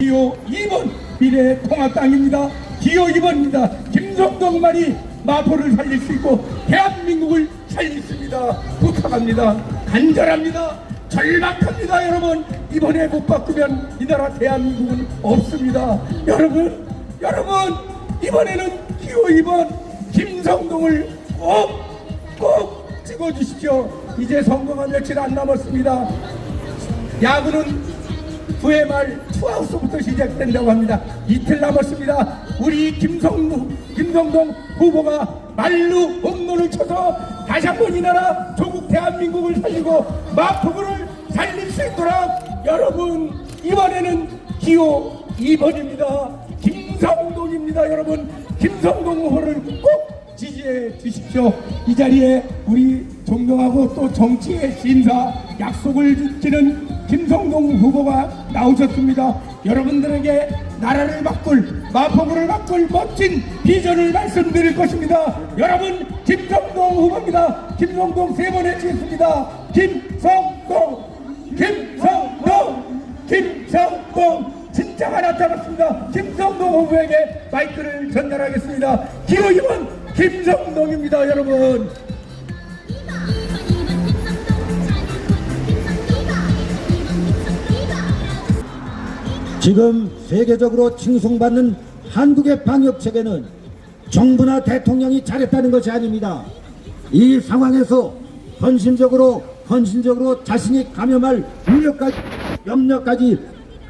기호 2번 미래통합당입니다. 기호 2번입니다. 김성동만이 마포를 살릴 수 있고 대한민국을 살리십니다. 부탁합니다. 간절합니다. 절박합니다, 여러분. 이번에 못 바꾸면 이 나라 대한민국은 없습니다. 여러분, 여러분, 이번에는 기호 2번 김성동을 꼭, 꼭 찍어주십시오. 이제 선거가 며칠 안 남았습니다. 야구는 9회 말 투아웃부터 시작된다고 합니다. 이틀 남았습니다. 우리 김성무, 김성동 후보가 말루 홈런을 쳐서 다시 한번 이 나라 조국 대한민국을 살리고 마포구를 살릴 수 있도록 여러분 이번에는 기호 2번입니다. 김성동입니다. 여러분 김성동 후보를 꼭 지지해 주십시오. 이 자리에 우리 존경하고 또 정치의 신사 약속을 지키는 김성동 후보가 나오셨습니다. 여러분들에게 나라를 바꿀 마포구를 바꿀 멋진 비전을 말씀드릴 것입니다. 여러분 김성동 후보입니다. 김성동 세 번 해주겠습니다. 김성동, 김성동, 김성동. 진짜가 나타났습니다. 김성동 후보에게 마이크를 전달하겠습니다. 기호 2번 김성동입니다, 여러분. 지금 세계적으로 칭송받는 한국의 방역 체계는 정부나 대통령이 잘했다는 것이 아닙니다. 이 상황에서 헌신적으로 헌신적으로 자신이 감염할 우려까지 염려까지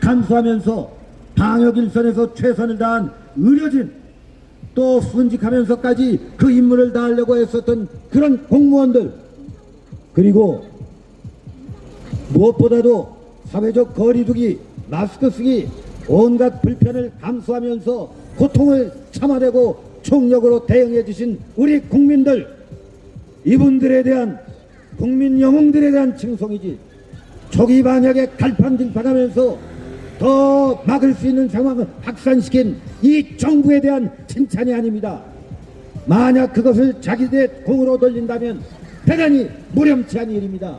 감수하면서 방역 일선에서 최선을 다한 의료진 또 순직하면서까지 그 임무를 다하려고 했었던 그런 공무원들 그리고 무엇보다도 사회적 거리두기, 마스크 쓰기, 온갖 불편을 감수하면서 고통을 참아내고 총력으로 대응해 주신 우리 국민들, 이분들에 대한 국민 영웅들에 대한 칭송이지 초기 반역에 갈팡질팡하면서 더 막을 수 있는 상황을 확산시킨 이 정부에 대한 칭찬이 아닙니다. 만약 그것을 자기들의 공으로 돌린다면 대단히 무렴치한 일입니다.